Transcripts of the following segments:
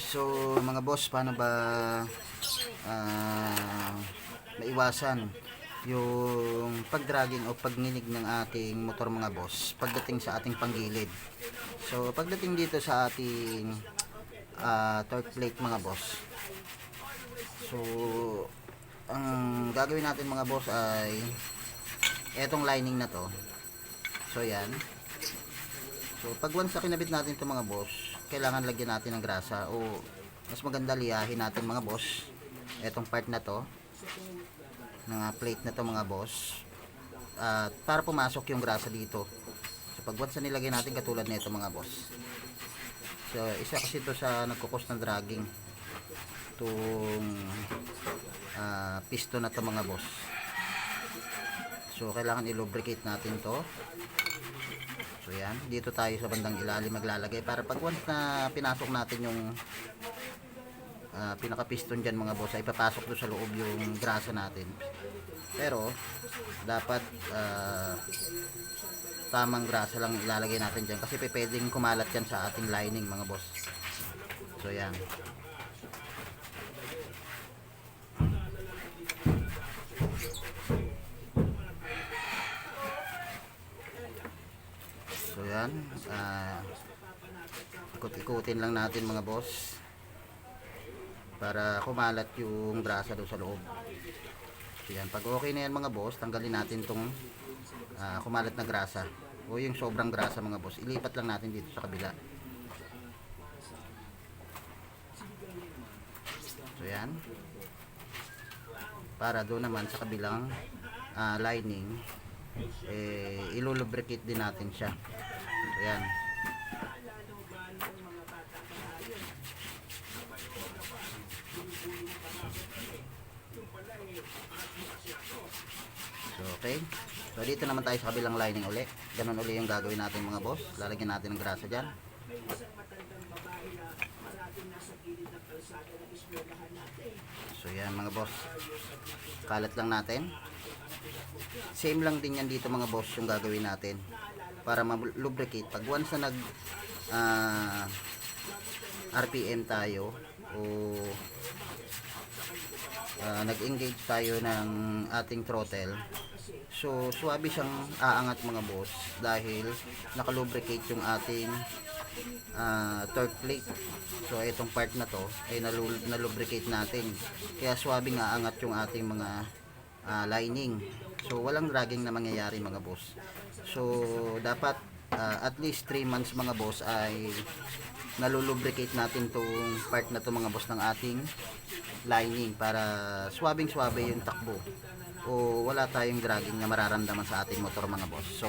So, mga boss, paano ba ah, maiwasan yung pagdragging o pagninig ng ating motor mga boss pagdating sa ating panggilid. So, pagdating dito sa ating ah, torque plate mga boss. So, ang gagawin natin mga boss ay etong lining na to. So, yan. So, pag once na kinabit natin to mga boss, kailangan lagyan natin ng grasa o mas maganda liyahin natin mga boss. Etong part na to ng plate na to mga boss. At para pumasok yung grasa dito. So, pag once na nilagay natin katulad nito mga boss. So, isa kasi to sa nagkukos ng dragging. Itong ah, piston na to mga boss. So, kailangan i-lubricate natin to. So yan, dito tayo sa bandang ilalim maglalagay para pag once na pinasok natin yung ah, pinaka-piston dyan mga boss ay papasok doon sa loob yung grasa natin. Pero dapat ah, tamang grasa lang ilalagay natin dyan kasi pwedeng kumalat yan sa ating lining mga boss. So yan. So yan, ah, ikot-ikutin lang natin mga boss para kumalat yung grasa doon sa loob. So yan, pag okay na yan mga boss, tanggalin natin tong ah, kumalat na grasa o yung sobrang grasa mga boss. Ilipat lang natin dito sa kabila. So yan. Para doon naman sa kabilang ah, lining eh ilulubricate din natin siya. So yan. So okay. So dito naman tayo sa kabilang lining uli. Ganun uli yung gagawin natin mga boss. Lalagyan natin ng grasa diyan. So yan mga boss. Kalat lang natin. Same lang din yan dito mga boss yung gagawin natin. Para ma-lubricate. Pag once na nag ah, RPM tayo o ah, nag-engage tayo ng ating throttle so swabe siyang aangat mga boss dahil nakalubricate yung ating ah, torque plate so itong part na to ay nalu- nalubricate natin kaya swabe nga aangat yung ating mga ah, lining. So walang dragging na mangyayari mga boss. So dapat ah, at least 3 months mga boss ay nalulubricate natin tong part na to mga boss ng ating lining para swabing swabe yung takbo. O wala tayong dragging na mararamdaman sa ating motor mga boss. So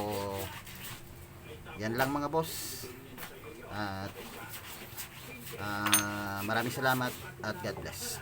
yan lang mga boss. At ah, maraming salamat at God bless